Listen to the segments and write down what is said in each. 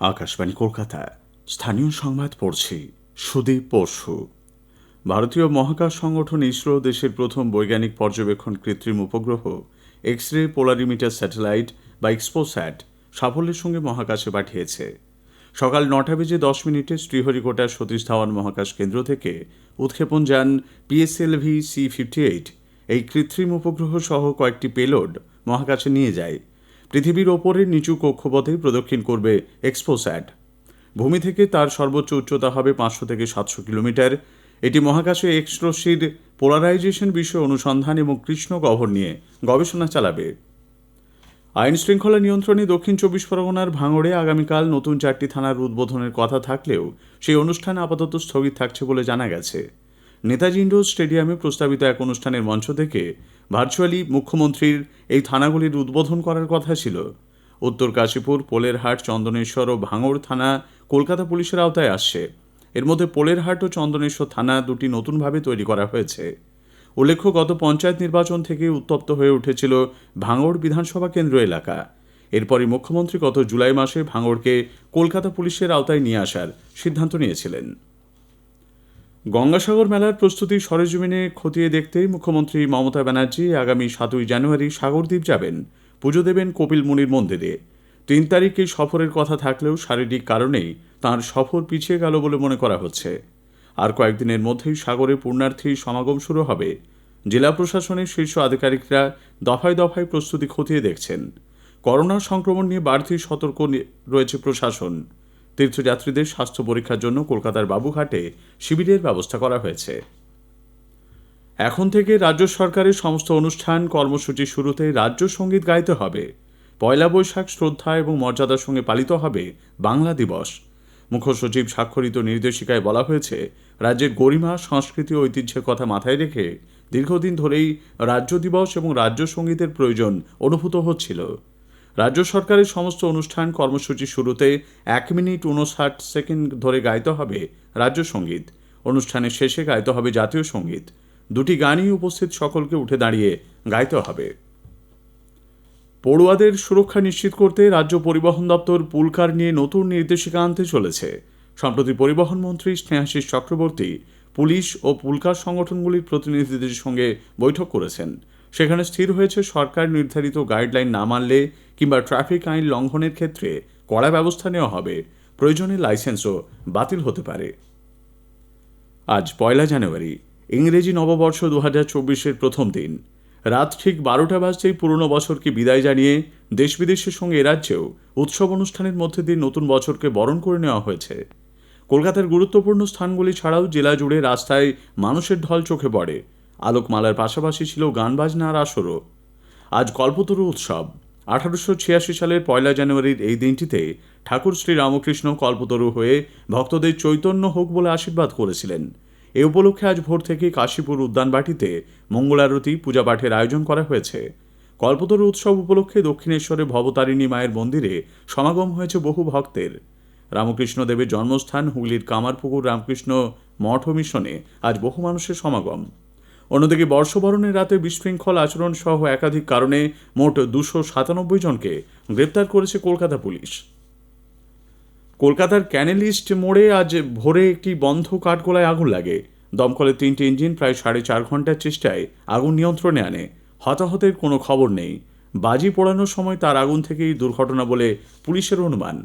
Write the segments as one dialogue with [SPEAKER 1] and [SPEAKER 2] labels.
[SPEAKER 1] আকাশবাণী কলকাতা স্থানীয় সংবাদ পড়ছি সুদীপ পরশু ভারতীয় মহাকাশ সংগঠন ইসরো দেশের প্রথম বৈজ্ঞানিক পর্যবেক্ষণ কৃত্রিম উপগ্রহ এক্স রে পোলারিমিটার স্যাটেলাইট বা এক্সপোস্যাট সাফল্যের সঙ্গে মহাকাশে পাঠিয়েছে। সকাল নটা বেজে দশ মিনিটে শ্রীহরিকোটার সতীশ ধাওয়ান মহাকাশ কেন্দ্র থেকে উৎক্ষেপণ যান পিএসএলভি সি ফিফটি এইট। এই কৃত্রিম উপগ্রহ সহ কয়েকটি পেলোড মহাকাশে নিয়ে যায়। পৃথিবীর ওপরের নিচু কক্ষপথে প্রদক্ষিণ করবে এক্সপোস্যাট ভূমি থেকে তার সর্বোচ্চ উচ্চতা হবে পাঁচশো থেকে সাতশো কিলোমিটার। এটি মহাকাশে এক্সরশ্মির পোলারাইজেশন বিষয়ে অনুসন্ধান এবং কৃষ্ণ গহ্বর নিয়ে গবেষণা চালাবে। আইন শৃঙ্খলা নিয়ন্ত্রণে দক্ষিণ চব্বিশ পরগনার ভাঙড়ে আগামীকাল নতুন চারটি থানার উদ্বোধনের কথা থাকলেও সেই অনুষ্ঠান আপাতত স্থগিত থাকছে বলে জানা গেছে। নেতাজি ইন্ডোর স্টেডিয়ামে প্রস্তাবিত এক অনুষ্ঠানের মঞ্চ থেকে ভার্চুয়ালি মুখ্যমন্ত্রীর এই থানাগুলির উদ্বোধন করার কথা ছিল। উত্তর কাশীপুর, পোলেরহাট, চন্দনেশ্বর ও ভাঙড় থানা কলকাতা পুলিশের আওতায় আসছে। এর মধ্যে পোলেরহাট ও চন্দনেশ্বর থানা দুটি নতুনভাবে তৈরি করা হয়েছে। উল্লেখ্য, গত পঞ্চায়েত নির্বাচন থেকে উত্তপ্ত হয়ে উঠেছিল ভাঙড় বিধানসভা কেন্দ্র এলাকা। এরপরই মুখ্যমন্ত্রী গত জুলাই মাসে ভাঙড়কে কলকাতা পুলিশের আওতায় নিয়ে আসার সিদ্ধান্ত নিয়েছিলেন। গঙ্গাসাগর মেলার প্রস্তুতি সরেজমিনে খতিয়ে দেখতেই মুখ্যমন্ত্রী মমতা ব্যানার্জি আগামী সাতই জানুয়ারি সাগরদ্বীপ যাবেন। পুজো দেবেন কপিল মুনির মন্দিরে। তিন তারিখে সফরের কথা থাকলেও শারীরিক কারণেই তাঁর সফর পিছিয়ে গেল বলে মনে করা হচ্ছে। আর কয়েকদিনের মধ্যেই সাগরে পূর্ণার্থী সমাগম শুরু হবে। জেলা প্রশাসনের শীর্ষ আধিকারিকরা দফায় দফায় প্রস্তুতি খতিয়ে দেখছেন। করোনা সংক্রমণ নিয়ে বাড়তি সতর্ক রয়েছে প্রশাসন। তীর্থযাত্রীদের স্বাস্থ্য পরীক্ষার জন্য কলকাতার বাবুঘাটে শিবিরের ব্যবস্থা করা হয়েছে। এখন থেকে রাজ্য সরকারের সমস্ত অনুষ্ঠান কর্মসূচি শুরুতে রাজ্য সংগীত গাইতে হবে। পয়লা বৈশাখ শ্রদ্ধা এবং মর্যাদার সঙ্গে পালিত হবে বাংলা দিবস। মুখ্য সচিব স্বাক্ষরিত নির্দেশিকায় বলা হয়েছে, রাজ্যের গরিমা, সংস্কৃতি ও ঐতিহ্যের কথা মাথায় রেখে দীর্ঘদিন ধরেই রাজ্য দিবস এবং রাজ্য সঙ্গীতের প্রয়োজন অনুভূত হচ্ছিল। রাজ্য সরকারের সমস্ত অনুষ্ঠান কর্মসূচি শুরুতে এক মিনিট উনষাট সেকেন্ড ধরে গাইতে হবে রাজ্য সংগীত। অনুষ্ঠানের শেষে গাইতে হবে জাতীয় সংগীত। দুটি গানই উপস্থিত সকলকে উঠে দাঁড়িয়ে গাইতে হবে। পড়ুয়াদের সুরক্ষা নিশ্চিত করতে রাজ্য পরিবহন দপ্তর পুলকার নিয়ে নতুন নির্দেশিকা আনতে চলেছে। সম্প্রতি পরিবহন মন্ত্রী স্নেহাশিস চক্রবর্তী পুলিশ ও পুলকার সংগঠনগুলির প্রতিনিধিদের সঙ্গে বৈঠক করেছেন। সেখানে স্থির হয়েছে সরকার নির্ধারিত গাইডলাইন না মানলে কিংবা ট্রাফিক আইন লঙ্ঘনের ক্ষেত্রে কড়া ব্যবস্থা নেওয়া হবে। প্রয়োজনে লাইসেন্সও বাতিল হতে পারে। আজ পয়লা জানুয়ারি, ইংরেজি নববর্ষ দু হাজার চব্বিশের প্রথম দিন। রাত ঠিক বারোটা বাজতেই পুরনো বছরকে বিদায় জানিয়ে দেশ বিদেশের সঙ্গে এ রাজ্যেও উৎসব অনুষ্ঠানের মধ্যে দিয়ে নতুন বছরকে বরণ করে নেওয়া হয়েছে। কলকাতার গুরুত্বপূর্ণ স্থানগুলি ছাড়াও জেলা জুড়ে রাস্তায় মানুষের ঢল চোখে পড়ে। আলোকমালার পাশাপাশি ছিল গান বাজনা আর আসরও। আজ কল্পতরু উৎসব। আঠারোশো ছিয়াশি সালের পয়লা জানুয়ারির এই দিনটিতে ঠাকুর শ্রী রামকৃষ্ণ কল্পতরু হয়ে ভক্তদের চৈতন্য হোক বলে আশীর্বাদ করেছিলেন। এ উপলক্ষে আজ ভোর থেকে কাশীপুর উদ্যানবাটিতে মঙ্গলারতি পূজা পাঠের আয়োজন করা হয়েছে। কল্পতরু উৎসব উপলক্ষে দক্ষিণেশ্বরে ভবতারিণী মায়ের মন্দিরে সমাগম হয়েছে বহু ভক্তের। রামকৃষ্ণ দেবের জন্মস্থান হুগলির কামারপুকুর রামকৃষ্ণ মঠ মিশনে আজ বহু মানুষের সমাগম। অন্যদিকে বর্ষবরণের রাতে বিশৃঙ্খল আচরণ সহ একাধিক কারণে মোট দুশো সাতানব্বই জনকে গ্রেপ্তার করেছে কলকাতা পুলিশ। কলকাতার ক্যানেলিস্ট মোড়ে আজ ভোরে একটি বন্ধ কাঠগোলায় আগুন লাগে। দমকলের তিনটি ইঞ্জিন প্রায় সাড়ে চার ঘণ্টার চেষ্টায় আগুন নিয়ন্ত্রণে আনে। হতাহতের কোনো খবর নেই। বাজি পোড়ানোর সময় তার আগুন থেকেই দুর্ঘটনা বলে পুলিশের অনুমান।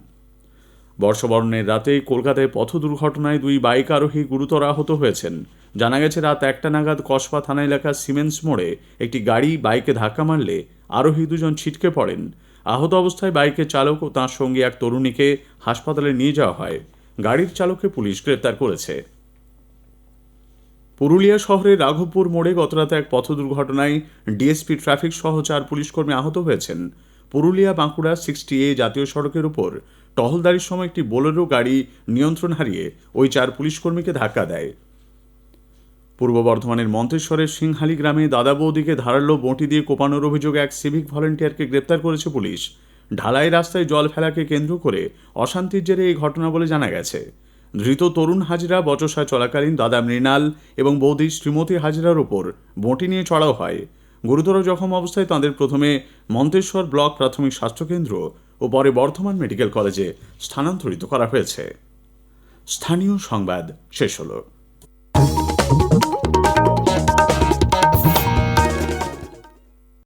[SPEAKER 1] বর্ষবরণের রাতে কলকাতায় পথ দুর্ঘটনায় দুই বাইক আরোহী গুরুতর আহত হয়েছেন। জানা গেছে, রাত একটা নাগাদ কসবা থানা এলাকার সিমেন্স মোড়ে একটি গাড়ি বাইকে ধাক্কা মারলে আরোহী দুজন ছিটকে পড়েন। আহত অবস্থায় বাইকের চালক ও তাঁর সঙ্গে এক তরুণীকে হাসপাতালে নিয়ে যাওয়া হয়। গাড়ির চালককে পুলিশ গ্রেপ্তার করেছে। পুরুলিয়া শহরের রাঘবপুর মোড়ে গতরাতে এক পথ দুর্ঘটনায় ডিএসপি ট্রাফিক সহ চার পুলিশকর্মী আহত হয়েছেন। পুরুলিয়া বাঁকুড়া সিক্সটি এ জাতীয় সড়কের উপর টহলদারির সময় একটি বোলেরো গাড়ি নিয়ন্ত্রণ হারিয়ে ওই চার পুলিশকর্মীকে ধাক্কা দেয়। পূর্ব বর্ধমানের মন্তেশ্বরের সিংহালি গ্রামে দাদা বৌদিকে ধারালো বঁটি দিয়ে কোপানোর অভিযোগে এক সিভিক ভলেন্টিয়ারকে গ্রেপ্তার করেছে পুলিশ। ঢালাই রাস্তায় জল ফেলাকে কেন্দ্র করে অশান্তির জেরে এই ঘটনা বলে জানা গেছে। ধৃত তরুণ হাজরা বচসা চলাকালীন দাদা মৃণাল এবং বৌদি শ্রীমতী হাজরার ওপর বঁটি নিয়ে চড়াও হয়। গুরুতর জখম অবস্থায় তাঁদের প্রথমে মন্তেশ্বর ব্লক প্রাথমিক স্বাস্থ্যকেন্দ্র ও পরে বর্ধমান মেডিকেল কলেজে স্থানান্তরিত করা হয়েছে। স্থানীয় সংবাদ শেষ হলো।